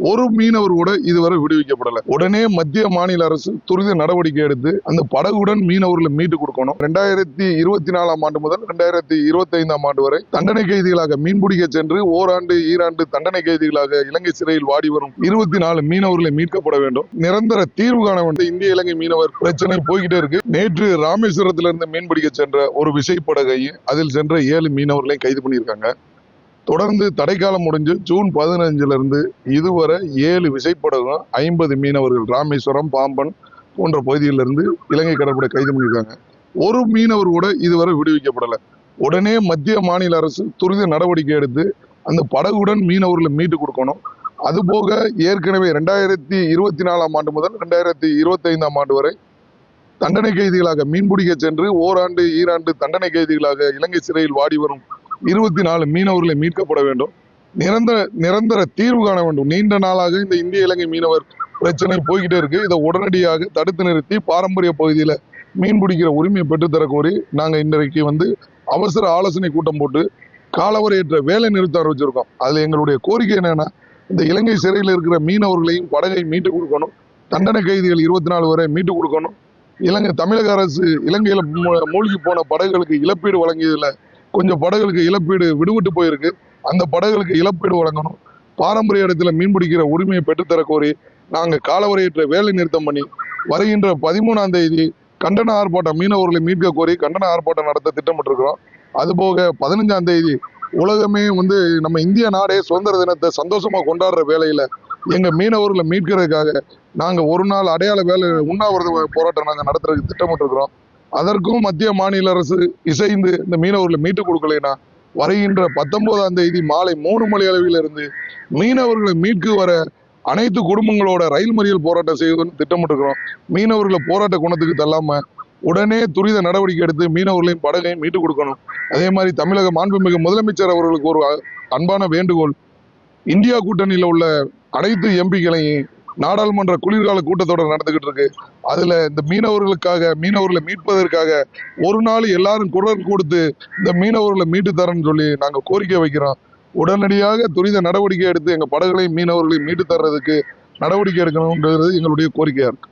ஒரு மீனவர் கூட இதுவரை விடுவிக்கப்படல. உடனே மத்திய மாநில அரசு துரித நடவடிக்கை எடுத்து அந்த படகுடன் மீனவர்களை மீட்டு கொடுக்கணும். ரெண்டாயிரத்தி இருபத்தி நாலாம் ஆண்டு முதல் ரெண்டாயிரத்தி இருபத்தி ஐந்தாம் ஆண்டு வரை தண்டனை கைதிகளாக மீன்பிடிக்க சென்று ஓராண்டு ஈராண்டு தண்டனை கைதிகளாக இலங்கை சிறையில் வாடி வரும் இருபத்தி நாலு மீனவர்களை மீட்கப்பட வேண்டும். நிரந்தர தீர்வு காண வேண்டும். இந்திய இலங்கை மீனவர் பிரச்சனை போய்கிட்டே இருக்கு. நேற்று ராமேஸ்வரத்திலிருந்து மீன்பிடிக்க சென்ற ஒரு விசைப்படகை அதில் சென்ற ஏழு மீனவர்களையும் கைது பண்ணியிருக்காங்க. தொடர்ந்து தடைக்காலம் முடிஞ்சு ஜூன் பதினஞ்சிலிருந்து இதுவரை ஏழு விசைப்படகும் ஐம்பது மீனவர்கள் ராமேஸ்வரம் பாம்பன் போன்ற பகுதியிலிருந்து இலங்கை கடற்படை கைது பண்ணியிருக்காங்க. ஒரு மீனவர் கூட இதுவரை விடுவிக்கப்படலை. உடனே மத்திய மாநில அரசு துரித நடவடிக்கை எடுத்து அந்த படகுடன் மீனவர்களை மீட்டு கொடுக்கணும். அதுபோக ஏற்கனவே ரெண்டாயிரத்தி இருபத்தி நாலாம் ஆண்டு முதல் ரெண்டாயிரத்தி இருபத்தைந்தாம் ஆண்டு வரை தண்டனை கைதிகளாக மீன்பிடிக்க சென்று ஓராண்டு ஈராண்டு தண்டனை கைதிகளாக இலங்கை சிறையில் வாடி வரும் இருபத்தி நாலு மீனவர்களை மீட்கப்பட வேண்டும். நிரந்தர நிரந்தர தீர்வு காண வேண்டும். நீண்ட நாளாக இந்த இந்திய இலங்கை மீனவர் பிரச்சனை போய்கிட்டே இருக்கு. இதை உடனடியாக தடுத்து நிறுத்தி பாரம்பரிய பகுதியில் மீன் பிடிக்கிற உரிமையை பெற்றுத்தர கோரி நாங்கள் இன்றைக்கு வந்து அவசர ஆலோசனை கூட்டம் போட்டு காலவரையற்ற வேலை நிறுத்த ஆரம்பிச்சிருக்கோம். அதில் எங்களுடைய கோரிக்கை என்னன்னா இந்த இலங்கை சிறையில் இருக்கிற மீனவர்களையும் படகை மீட்டு கொடுக்கணும். தண்டனை கைதிகள் இருபத்தி நாலு வரை மீட்டு கொடுக்கணும். இலங்கை தமிழக அரசு இலங்கையில் மூழ்கி போன படகுகளுக்கு இழப்பீடு வழங்கியதில் கொஞ்சம் படகுகளுக்கு இழப்பீடு விடுபட்டு போயிருக்கு. அந்த படகுகளுக்கு இழப்பீடு வழங்கணும். பாரம்பரிய இடத்துல மீன் பிடிக்கிற உரிமையை பெற்றுத்தர கோரி நாங்கள் காலவரையற்ற வேலை நிறுத்தம் பண்ணி வருகின்ற பதிமூணாம் தேதி கண்டன ஆர்ப்பாட்டம் மீனவர்களை மீட்க கோரி கண்டன ஆர்ப்பாட்டம் நடத்த திட்டமிட்டிருக்கிறோம். அதுபோக பதினஞ்சாம் தேதி உலகமே வந்து நம்ம இந்திய நாடே சுதந்திர தினத்தை சந்தோஷமாக கொண்டாடுற வேலையில் எங்கள் மீனவர்களை மீட்கிறதுக்காக நாங்கள் ஒரு நாள் அடையாள வேலை உண்ணாவிரத போராட்டம் நாங்கள் நடத்துறதுக்கு திட்டமிட்டிருக்கிறோம். அதற்கும் மத்திய மாநில அரசு இசைந்து இந்த மீனவர்களை மீட்டு கொடுக்கலைன்னா வருகின்ற பத்தொன்பதாம் தேதி மாலை மூணு மணி அளவில் இருந்து மீனவர்களை மீட்கு வர அனைத்து குடும்பங்களோட ரயில் மறியல் போராட்டம் செய்வதுன்னு திட்டமிட்டுக்கிறோம் மீனவர்களை போராட்ட குணத்துக்கு தள்ளாம உடனே துரித நடவடிக்கை எடுத்து மீனவர்களையும் படகையும் மீட்டு கொடுக்கணும். அதே மாதிரி தமிழக மாண்புமிகு முதலமைச்சர் அவர்களுக்கு ஒரு அன்பான வேண்டுகோள். இந்தியா கூட்டணியில் உள்ள அனைத்து எம்பிக்களையும் நாடாளுமன்ற குளிர்கால கூட்டத்தொடர் நடந்துகிட்டு இருக்கு அதுல இந்த மீனவர்களுக்காக மீனவர்களை மீட்பதற்காக ஒரு நாள் எல்லாரும் குரல் கொடுத்து இந்த மீனவர்களை மீட்டு தரேன்னு சொல்லி நாங்க கோரிக்கை வைக்கிறோம். உடனடியாக துரித நடவடிக்கை எடுத்து எங்க படகுகளையும் மீனவர்களையும் மீட்டு தர்றதுக்கு நடவடிக்கை எடுக்கணும்ன்றது எங்களுடைய கோரிக்கையா இருக்கு.